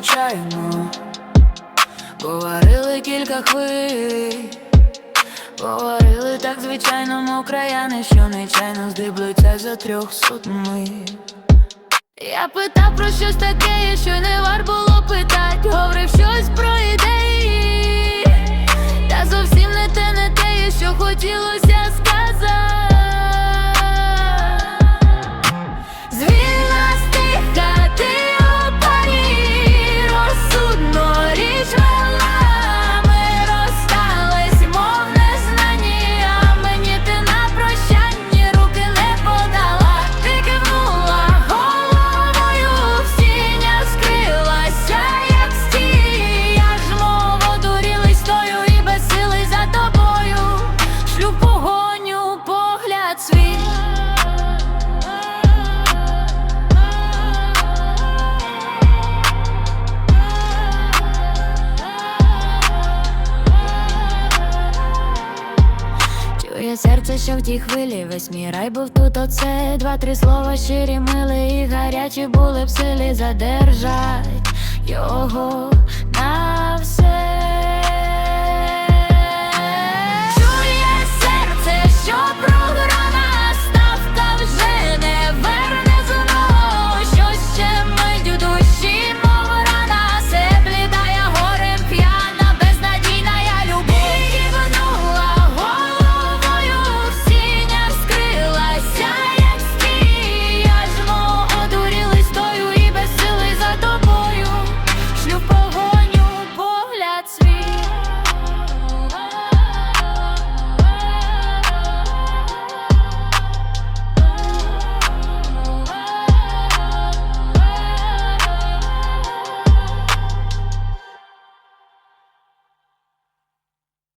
звичайно. Говорили кілька хвиль. Говорили так звичайно, мов краяни, що нечайно здиблються за трьох сотми Я питав про щось таке, що не вар було питать Говорив щось про ідеї серце, що в тій хвилі весь мій рай був тут. Оце Два-три слова щирі, мили і гарячі були б силі задержать його